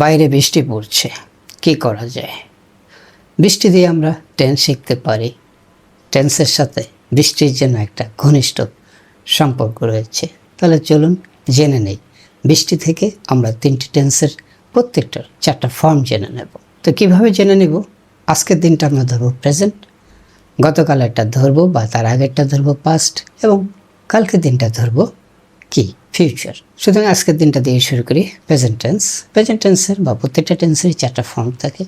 বাইরে বৃষ্টি পড়ছে, কি করা যায়? বৃষ্টি দিয়ে আমরা টেন্স শিখতে পারি। টেন্সের সাথে বৃষ্টির জন্য একটা ঘনিষ্ঠ সম্পর্ক রয়েছে। তাহলে চলুন জেনে নেই, বৃষ্টি থেকে আমরা তিনটি টেন্সের প্রত্যেকটার চারটা ফর্ম জেনে নেব। তো কীভাবে জেনে নেব? আজকের দিনটা আমরা ধরবো প্রেজেন্ট গতকালেরটা ধরবো বা তার আগেরটা ধরবো পাস্ট এবং কালকের দিনটা ধরবো কি? ফিউচার সুতরাং আজকের দিনটা দিয়ে শুরু করি প্রেজেন্ট টেন্স প্রেজেন্ট টেন্সের বা প্রত্যেকটা টেন্সেরই চারটা ফর্ম থাকে।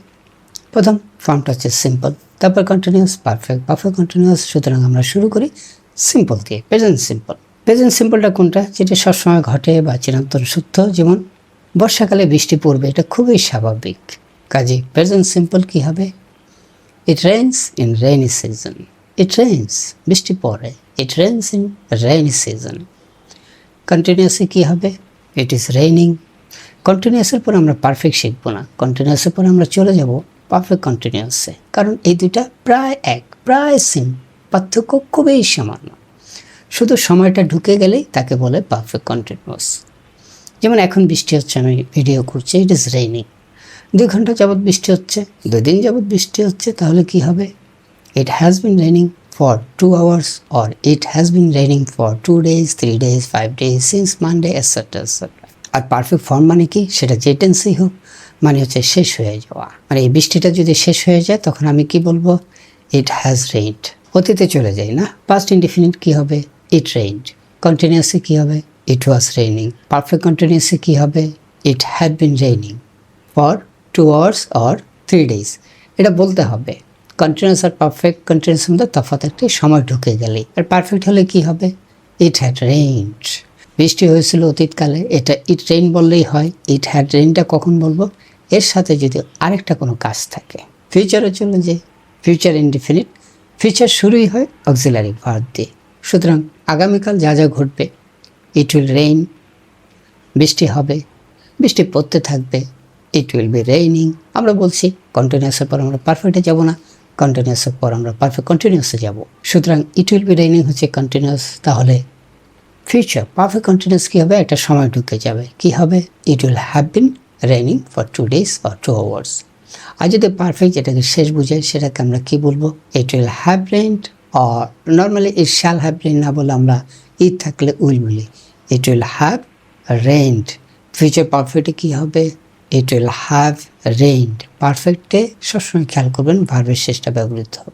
প্রথম ফর্মটা হচ্ছে সিম্পল তারপর কন্টিনিউয়াস পারফেক্ট পারফেক্ট কন্টিনিউয়াস সুতরাং আমরা শুরু করি সিম্পল দিয়ে প্রেজেন্ট সিম্পল প্রেজেন্ট সিম্পলটা কোনটা? যেটা সবসময় ঘটে বা চিরন্তন সত্য, যেমন বর্ষাকালে বৃষ্টি পড়বে, এটা খুবই স্বাভাবিক। কাজে প্রেজেন্ট সিম্পল কী হবে? It rains in rainy season it rains বৃষ্টি পড়ে। It rains in rainy season কন্টিনিউয়াসে কী হবে? ইট ইজ রেইনিং কন্টিনিউয়াসের পর আমরা পারফেক্ট শিখব না। কন্টিনিউয়াসের পর আমরা চলে যাব পারফেক্ট কন্টিনিউয়াসে কারণ এই দুইটা প্রায় এক, প্রায় সিম পার্থক্য খুবই সামান্য। শুধু সময়টা ঢুকে গেলেই তাকে বলে পারফেক্ট কন্টিনিউয়াস যেমন এখন বৃষ্টি হচ্ছে, আমি ভিডিও করছি ইট ইজ রেইনিং দুই ঘণ্টা যাবৎ বৃষ্টি হচ্ছে, দুই দিন যাবৎ বৃষ্টি হচ্ছে, তাহলে কি হবে? It has been raining for two hours or it has been raining for two days three days five days since Monday etcetera etcetera R perfect form মানে কি? সেটা যে টেন্সই হোক মানে হচ্ছে শেষ হয়ে যাওয়া। মানে এই বৃষ্টিটা যদি শেষ হয়ে যায়, তখন আমি কি বলব? ইট হ্যাজ রেইনড অতীতে চলে যাই, না? পাস্ট ইনডিফিনিট কি হবে? ইট রেইনড কন্টিনিউসে কি হবে? ইট ওয়াজ রেইনিং পারফেক্ট কন্টিনিউসে কি হবে? It had been raining for two hours or three days এটা বলতে হবে। কন্টিনিউস আর পারফেক্ট কন্টিনিউস মধ্যে তফাৎ একটি সময় ঢুকে গেলেই আর পারফেক্ট হলে কি হবে? ইট হ্যাড রেইনড বৃষ্টি হয়েছিল অতীতকালে, এটা ইট রেইন বললেই হয়। ইট হ্যাড রেইনটা কখন বলব? এর সাথে যদি আরেকটা কোনো কাজ থাকে। ফিউচারে চলে যে ফিউচার ইনডিফিনিট ফিউচার শুরুই হয় অক্সিলারি ভার্ব দিয়ে। সুতরাং আগামীকাল যা যা ঘটবে ইট উইল রেইন বৃষ্টি হবে, বৃষ্টি পড়তে থাকবে ইট উইল বি রেইনিং আমরা বলছি কন্টিনিউসের পর আমরা পারফেক্টে যাব না। কন্টিনিউসের পর আমরা পারফেক্ট কন্টিনিউসে যাব। সুতরাং ইট উইল বি রেইনিং হচ্ছে কন্টিনিউস তাহলে ফিউচার পারফেক্ট কন্টিনিউস কী হবে? একটা সময় ঢুকে যাবে। কি হবে? It will have been raining for two days or two hours আর যদি পারফেক্ট যেটাকে শেষ বোঝায় সেটাকে আমরা কি বলব? It will have rained or normally it shall have rain না বলে আমরা ইট থাকলে উইল বলি। It will have rained future পারফেক্টে কী হবে? ইট উইল হ্যাভ রেইনড পারফেক্টে সবসময় খেয়াল করবেন ভার্বের শেষটা ব্যবহৃত হবে।